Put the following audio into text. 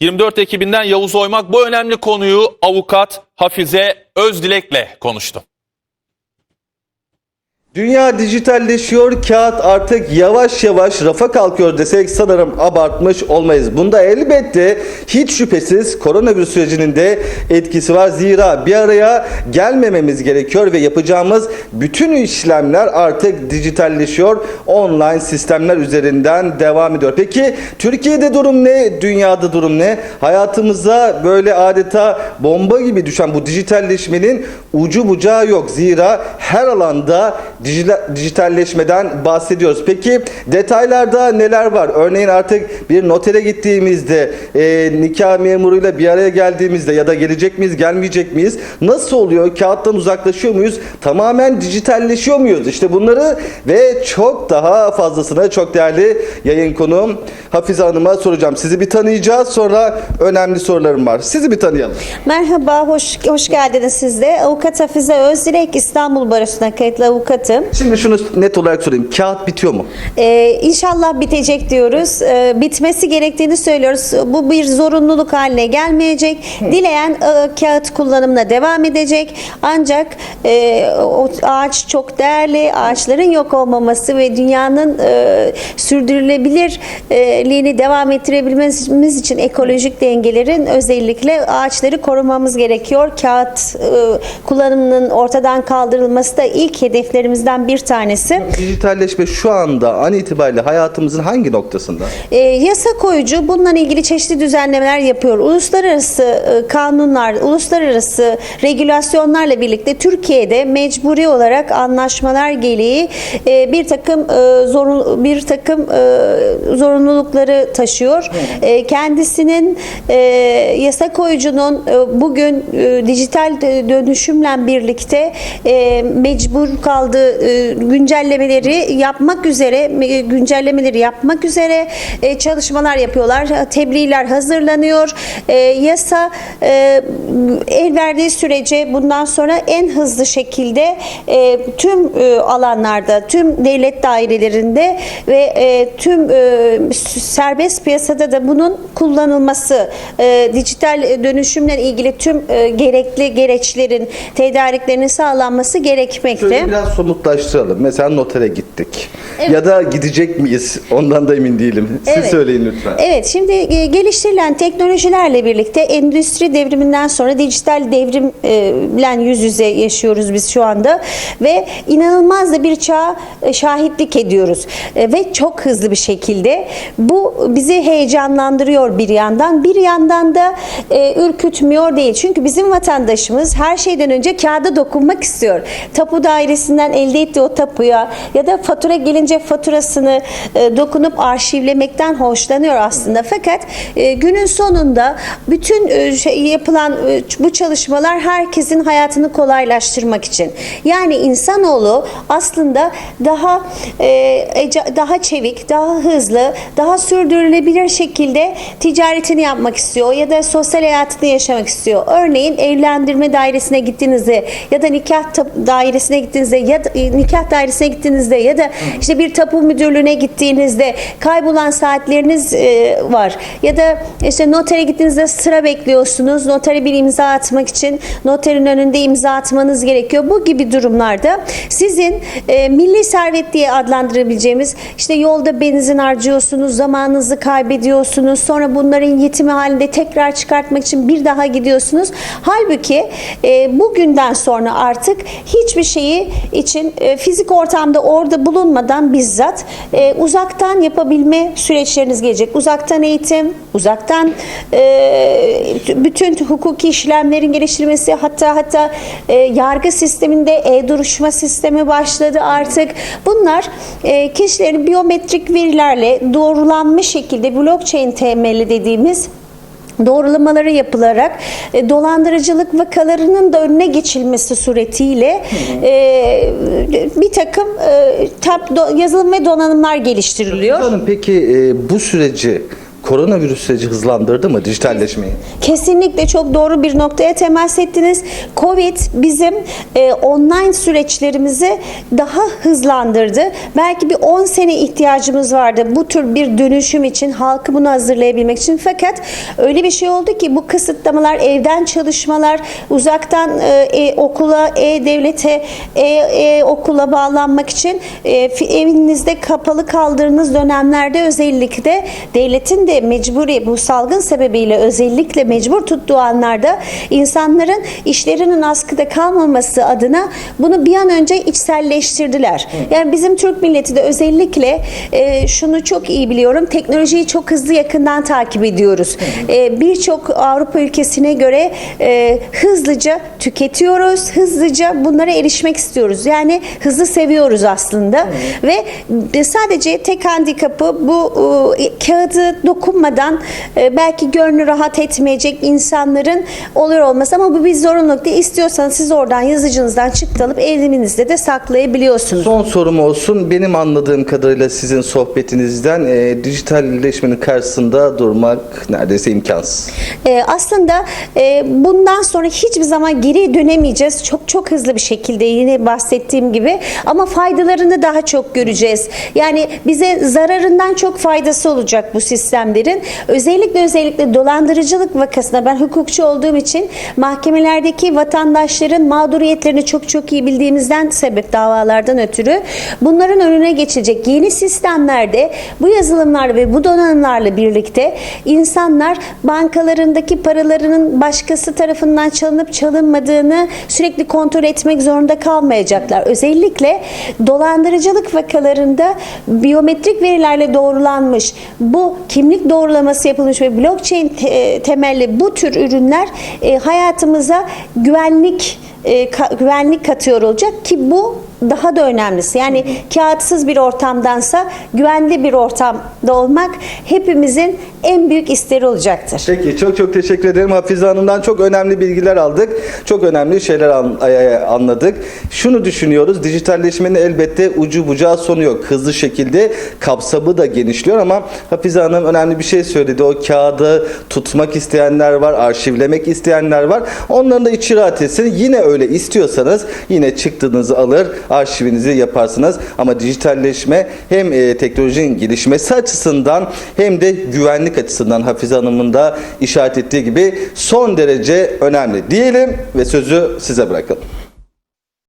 24 ekibinden Yavuz Oymak bu önemli konuyu avukat Hafize Özdilek'le konuştu. Dünya dijitalleşiyor, kağıt artık yavaş yavaş rafa kalkıyor desek sanırım abartmış olmayız. Bunda elbette hiç şüphesiz koronavirüs sürecinin de etkisi var. Zira bir araya gelmememiz gerekiyor ve yapacağımız bütün işlemler artık dijitalleşiyor. Online sistemler üzerinden devam ediyor. Peki Türkiye'de durum ne? Dünyada durum ne? Hayatımıza böyle adeta bomba gibi düşen bu dijitalleşmenin ucu bucağı yok. Zira her alanda dijita- dijitalleşmeden bahsediyoruz. Peki detaylarda neler var? Örneğin artık bir notere gittiğimizde, e, nikah memuruyla bir araya geldiğimizde ya da gelecek miyiz, gelmeyecek miyiz? Nasıl oluyor? Kağıttan uzaklaşıyor muyuz? Tamamen dijitalleşiyor muyuz? İşte bunları ve çok daha fazlasını çok değerli yayın konuğum Hafize Hanım'a soracağım. Sizi bir tanıyacağız. Sonra önemli sorularım var. Sizi bir tanıyalım. Merhaba, hoş, hoş geldiniz siz de. Avukat Hafize Özdilek, İstanbul Barosu'na kayıtlı avukatım. Şimdi şunu net olarak sorayım. Kağıt bitiyor mu? Ee, inşallah bitecek diyoruz. Ee, bitmesi gerektiğini söylüyoruz. Bu bir zorunluluk haline gelmeyecek. Dileyen e, kağıt kullanımına devam edecek. Ancak e, o ağaç çok değerli. Ağaçların yok olmaması ve dünyanın e, sürdürülebilirliğini devam ettirebilmemiz için ekolojik dengelerin özellikle ağaçları korumamız gerekiyor. Kağıt e, kullanımının ortadan kaldırılması da ilk hedeflerimizden bir tanesi. Dijitalleşme şu anda an itibariyle hayatımızın hangi noktasında? E, yasa koyucu bununla ilgili çeşitli düzenlemeler yapıyor. Uluslararası e, kanunlar, uluslararası regülasyonlarla birlikte Türkiye'de mecburi olarak anlaşmalar gereği e, bir takım e, zorun bir takım e, zorunlulukları taşıyor. E, kendisinin e, yasa koyucunun e, bugün e, dijital dönüşümle birlikte mecbur kaldığı güncellemeleri yapmak üzere güncellemeleri yapmak üzere çalışmalar yapıyorlar. Tebliğler hazırlanıyor. Yasa el verdiği sürece bundan sonra en hızlı şekilde tüm alanlarda, tüm devlet dairelerinde ve tüm serbest piyasada da bunun kullanılması, e, dijital dönüşümle ilgili tüm e, gerekli gereçlerin tedariklerinin sağlanması gerekmekte. Şöyle biraz somutlaştıralım. Mesela notere gittik. Evet. Ya da gidecek miyiz? Ondan da emin değilim. Siz Evet. söyleyin lütfen. Evet, şimdi e, geliştirilen teknolojilerle birlikte endüstri devriminden sonra dijital devrimle yüz yüze yaşıyoruz biz şu anda ve inanılmaz da bir çağa e, şahitlik ediyoruz E, ve çok hızlı bir şekilde bu bizi heyecanlandırıyor bir yandan bir yandan da e, ürkütmüyor değil çünkü bizim vatandaşımız her şeyden önce kağıda dokunmak istiyor tapu dairesinden elde ettiği o tapuya ya da fatura gelince faturasını e, dokunup arşivlemekten hoşlanıyor aslında. Fakat e, günün sonunda bütün e, şey, yapılan e, bu çalışmalar herkesin hayatını kolaylaştırmak için. Yani insanoğlu aslında daha e, daha çevik, daha hızlı, daha sürdürülebilir şekilde ticaretini yapmak istiyor ya da sosyal hayatını yaşamak istiyor. Örneğin evlendirme dairesine gittiğinizde ya da nikah dairesine gittiğinizde ya da e, nikah dairesine gittiğinizde ya da işte bir tapu müdürlüğüne gittiğinizde kaybolan saatleriniz e, var. Ya da işte notere gittiğinizde sıra bekliyorsunuz. Notere bir imza atmak için noterin önünde imza atmanız gerekiyor. Bu gibi durumlarda sizin e, milli servet diye adlandırabileceğimiz işte yolda benzin harcıyorsunuz, zamanınızı kaybediyorsunuz. Sonra bunların yetimi halinde tekrar çıkartmak için bir daha gidiyorsunuz. Halbuki e, bugünden sonra artık hiçbir şeyi için e, fizik ortamda orada bulunmadan bizzat e, uzaktan yapabilme süreçleriniz gelecek. Uzaktan eğitim, uzaktan e, bütün hukuki işlemlerin geliştirilmesi hatta hatta e, yargı sisteminde e-duruşma sistemi başladı artık. Bunlar e, kişilerin biyometrik verilerle doğrulanmış şekilde blockchain temelli dediğimiz doğrulamaları yapılarak e, dolandırıcılık vakalarının da önüne geçilmesi suretiyle e, bir takım e, tap, do- yazılım ve donanımlar geliştiriliyor. Hanım peki e, bu süreci koronavirüs süreci hızlandırdı mı dijitalleşmeyi? Kesinlikle çok doğru bir noktaya temas ettiniz. Covid bizim e, online süreçlerimizi daha hızlandırdı. Belki bir 10 sene ihtiyacımız vardı bu tür bir dönüşüm için, halkı bunu hazırlayabilmek için. Fakat öyle bir şey oldu ki bu kısıtlamalar, evden çalışmalar, uzaktan e, e, okula, e-devlete, e, e, okula bağlanmak için e, evinizde kapalı kaldığınız dönemlerde özellikle devletin de mecburi bu salgın sebebiyle özellikle mecbur tuttuğu anlarda insanların işlerinin askıda kalmaması adına bunu bir an önce içselleştirdiler. Yani bizim Türk milleti de özellikle e, şunu çok iyi biliyorum. Teknolojiyi çok hızlı yakından takip ediyoruz. E, Birçok Avrupa ülkesine göre e, hızlıca tüketiyoruz. Hızlıca bunlara erişmek istiyoruz. Yani hızlı seviyoruz aslında. Ve de sadece tek handikapı bu e, kağıdı dokunmadan e, belki gönlü rahat etmeyecek insanların olur olmaz ama bu bir zorunluluk değil. İstiyorsanız siz oradan yazıcınızdan çıktı alıp evinizde de saklayabiliyorsunuz. Son sorum olsun. Benim anladığım kadarıyla sizin sohbetinizden e, dijitalleşmenin karşısında durmak neredeyse imkansız. Ee, aslında e, bundan sonra hiçbir zaman geri dönemeyeceğiz. Çok çok hızlı bir şekilde yine bahsettiğim gibi ama faydalarını daha çok göreceğiz. Yani bize zararından çok faydası olacak bu sistemlerin. Özellikle özellikle dolandırıcılık vakasında ben hukukçu olduğum için mahkemelerdeki vatandaşların mağduriyetlerini çok çok iyi bildiğimizden sebep davalardan ötürü bunların önüne geçecek yeni sistemlerde bu yazılımlar ve bu donanımlarla birlikte insanlar bankalarındaki paralarının başkası tarafından çalınıp çalınmadığını sürekli kontrol etmek zorunda kalmayacaklar. Özellikle dolandırıcılık vakalarında biyometrik verilerle doğrulanmış bu kimlik doğrulaması yapılmış ve blockchain te- temelli bu tür ürünler e, hayatımıza güvenlik e, güvenlik katıyor olacak ki bu daha da önemlisi. Yani kağıtsız bir ortamdansa güvenli bir ortamda olmak hepimizin en büyük isteri olacaktır. Peki çok çok teşekkür ederim. Hafize Hanım'dan çok önemli bilgiler aldık. Çok önemli şeyler an- anladık. Şunu düşünüyoruz. Dijitalleşmenin elbette ucu bucağı sonu yok. Hızlı şekilde kapsamı da genişliyor ama Hafize Hanım önemli bir şey söyledi. O kağıdı tutmak isteyenler var, arşivlemek isteyenler var. Onların da içi rahat etsin. Yine öyle istiyorsanız yine çıktığınızı alır, arşivinizi yaparsınız. Ama dijitalleşme hem e, teknolojinin gelişmesi açısından hem de güvenlik açısından Hafize Hanım'ın da işaret ettiği gibi son derece önemli diyelim ve sözü size bırakalım.